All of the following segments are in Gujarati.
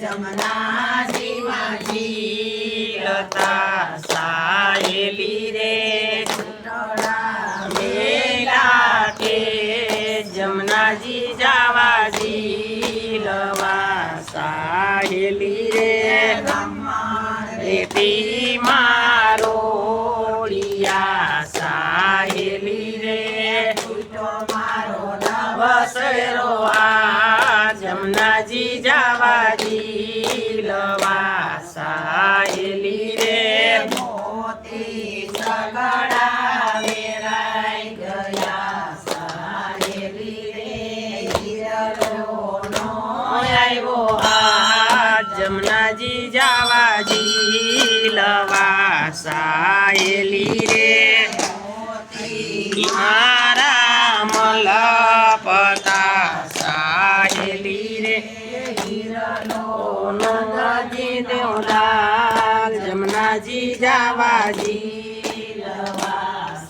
જમનાજી જાવાજી લતા સાયેલી રેતી મારોડિયા સાહેલી રે. વસરો આ જમનાજી જાવાજી લવા સાહેલી રે. આવ્યો નો જમનાજી જાવાજી લવા સાયલી રે. મારા મલપતા સાહેલી રે. નંદજી દેવલા જમનાજી જાવાજી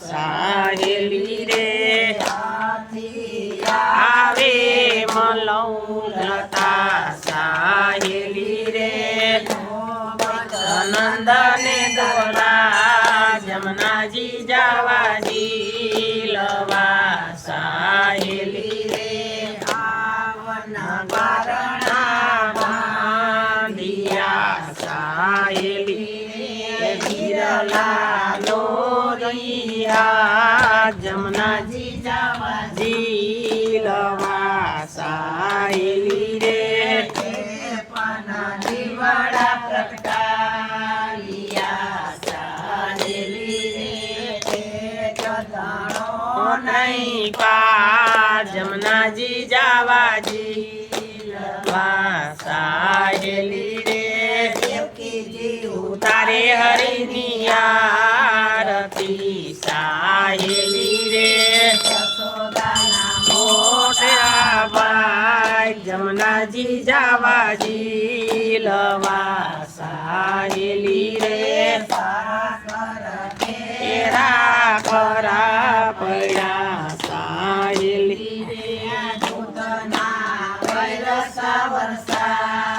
સાહેલી રે. આવે મલૌલતા સાહેલી જમનાજી જાવાજી લવા સાહેલી રે બારણા બાંધિયા સાહેલી રે વિરલાલો રૈયા જમનાજી જાવાજી લવા સાહેલી રે નહીં પા જમનાજી જાવાજી લવા સાહેલી રે ઉતારે હરિની આરતી સાહેલી રે મોટા ભાઈ જમનાજી જાવાજી લવા સાહેલી રે એરા ખરા પડ્યા સાહેલી રે સાહેલી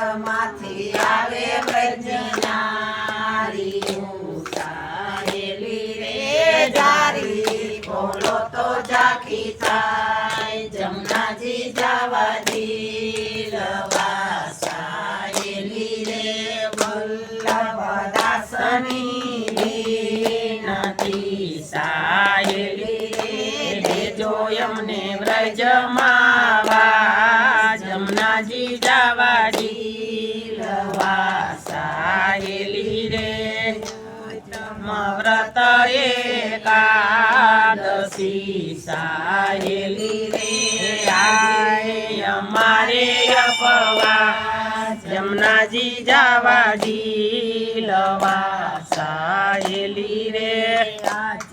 માંથી આવે બ્રજનારીઓ સાહેલી રે જારી બોલો તો જાખી થાય જમનાજી જાવાજી લવા સાહેલી રે વલ્લભદાસની નથી સાહેલી રે લેજો એમને લવા સાહેલી રે વ્રત એકાદશી સાહેલી રે આય અમારે અપવા જમનાજી જાવાજી લવા સાહેલી રે આજ